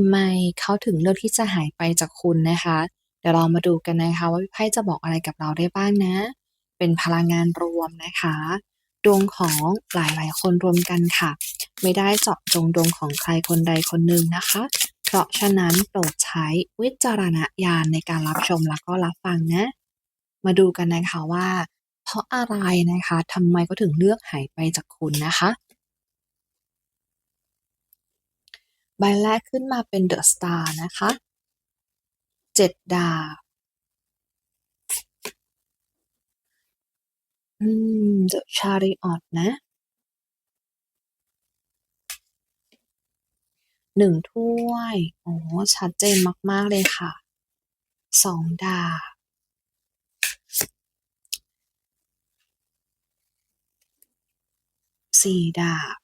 ำไมเขาถึงเลือกที่จะหายไปจากคุณนะคะ เดี๋ยวเรามาดูกันนะคะว่าไพ่จะบอกอะไรกับเราได้บ้างนะ เป็นพลังงานรวมนะคะดวงของหลายๆ คนรวมกันค่ะ ไม่ได้เจาะจงดวงของใครคนใดคนหนึ่งนะคะ เพราะฉะนั้นโปรดใช้วิจารณญาณในการรับชมแล้วก็รับฟังนะ มาดูกันนะคะว่า เพราะอะไรนะคะทำไมเขาถึงเลือกหายไปจากคุณนะคะ ใบแรกขึ้นมาเป็นเดอะสตาร์นะคะเจ็ดดาบอืมเดอะชาริออตนะหนึ่งถ้วยโอ้ชัดเจนมาก ๆ เลยค่ะสองดาบสี่ดาบ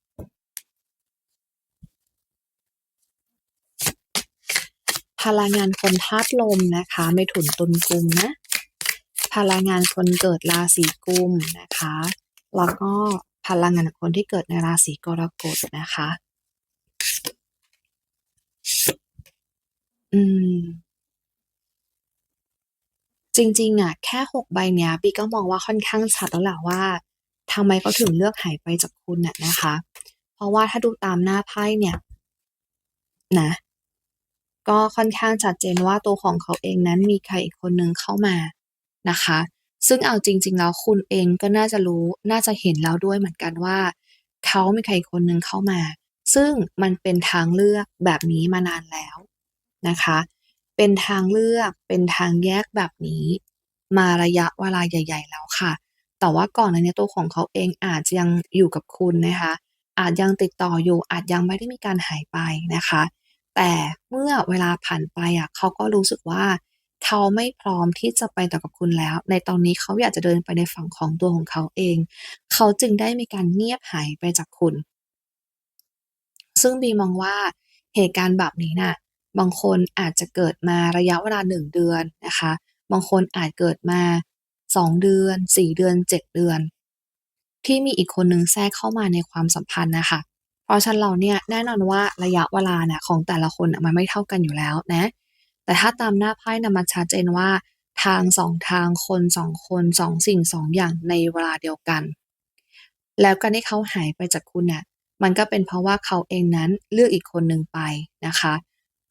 พลังงานคนธาตุลมนะคะเมถุนตุลกุมนะพลังงานคนเกิดราศีกุมนะคะแล้วก็พลังงานคนที่เกิดในราศีกรกฎนะคะ อืม จริง ๆ อะ แค่หกใบเนี้ยปีก็มองว่าค่อนข้างชัดแล้วแหละว่าทำไมเขาถึงเลือกหายไปจากคุณน่ะนะคะ เพราะว่าถ้าดูตามหน้าไพ่เนี่ย นะ ก็ค่อนข้างชัดเจนว่าตัวของเขาเองนั้นมีใครอีกคนหนึ่งเข้ามานะคะ ซึ่งเอาจริง ๆ แล้วคุณเองก็น่าจะรู้น่าจะเห็นแล้วด้วยเหมือนกันว่า เขามีใครอีกคนหนึ่งเข้ามา ซึ่งมันเป็นทางเลือกแบบนี้มานานแล้วนะคะ เป็นทางเลือกเป็นทางแยกแบบนี้ มาระยะเวลาใหญ่ ๆ แล้วค่ะ แต่ว่าก่อนหน้านี้ตัวของเขาเองอาจจะยังอยู่กับคุณนะคะ อาจยังติดต่ออยู่อาจยังไม่ได้มีการหายไปนะคะ แต่เมื่อเวลาผ่านไปอะเขาก็รู้สึกว่า เขาไม่พร้อมที่จะไปต่อกับคุณแล้ว ในตอนนี้เขาอยากจะเดินไปในฝั่งของตัวของเขาเอง เขาจึงได้มีการเงียบหายไปจากคุณ ซึ่งบีมองว่าเหตุการณ์แบบนี้น่ะ บางคนอาจจะเกิดมาระยะเวลา1เดือนนะคะ บางคนอาจเกิดมา2เดือน4เดือน7เดือน ที่มีอีกคนหนึ่งแทรกเข้ามาในความสัมพันธ์นะคะ เพราะฉะนั้นแล้วเนี่ยแน่นอนว่าระยะเวลาน่ะของแต่ละคนมันไม่เท่ากันอยู่แล้วนะ แต่ถ้าตามหน้าไพ่นะมันชัดเจนว่า ทาง2ทางคน2คน2สิ่ง2องอย่างในเวลาเดียวกัน แล้วการที่เขาหายไปจากคุณน่ะมันก็เป็นเพราะว่าเขาเองนั้นเลือกอีกคนหนึ่งไปนะคะ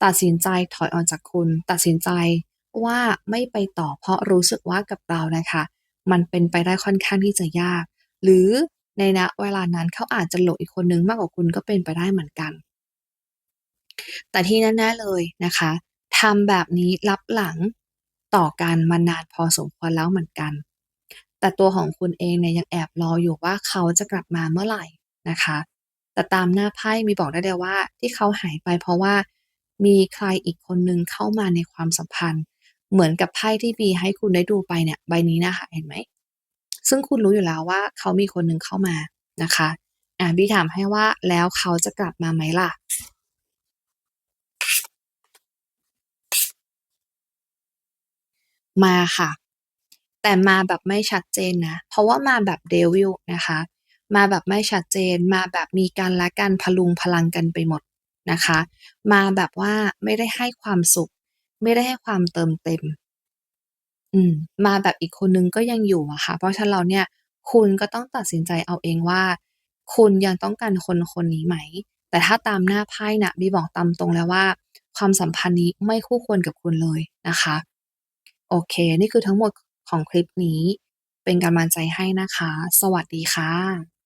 ตัดสินใจถอยออกจากคุณ ตัดสินใจว่าไม่ไปต่อเพราะรู้สึกว่ากับเราน่ะค่ะมันเป็นไปได้ค่อนข้างที่จะยาก หรือ ในณเวลานั้นเขาอาจจะหลงอีกคนนึงมากกว่าคุณก็เป็นไปได้เหมือนกัน แต่ที่แน่ๆเลยนะคะทำแบบนี้ลับหลังต่อกันมานานพอสมควรแล้วเหมือนกัน แต่ตัวของคุณเองเนี่ยยังแอบรออยู่ว่าเขาจะกลับมาเมื่อไหร่นะคะ แต่ตามหน้าไพ่มีบอกได้เลยว่า ที่เขาหายไปเพราะว่ามีใครอีกคนนึงเข้ามาในความสัมพันธ์ เหมือนกับไพ่ที่บีให้คุณได้ดูไปเนี่ยใบนี้นะคะเห็นไหม ซึ่งคุณรู้อยู่แล้วว่าเขามีคนหนึ่งเข้ามานะคะอ่าบีถามให้ว่าแล้วเขาจะกลับมาไหมล่ะ?มาค่ะ แต่มาแบบไม่ชัดเจนนะ เพราะว่ามาแบบ Devil นะคะ มาแบบไม่ชัดเจน มาแบบมีกันและกันพะรุงพะรังกันไปหมดนะคะ มาแบบว่าไม่ได้ให้ความสุข ไม่ได้ให้ความเติมเต็ม อืม มาแบบอีกคนหนึ่งก็ยังอยู่อะค่ะ เพราะฉะนั้นแล้วเนี่ย คุณก็ต้องตัดสินใจเอาเองว่า คุณยังต้องการคนคนนี้ไหม แต่ถ้าตามหน้าไพ่น่ะบีบอกตามตรงแลยว่า ความสัมพันธ์นี้ไม่คู่ควรกับคุณเลยนะคะ โอเค นี่คือทั้งหมด ของคลิปนี้ เป็นกำลังใจให้นะคะ สวัสดีค่ะ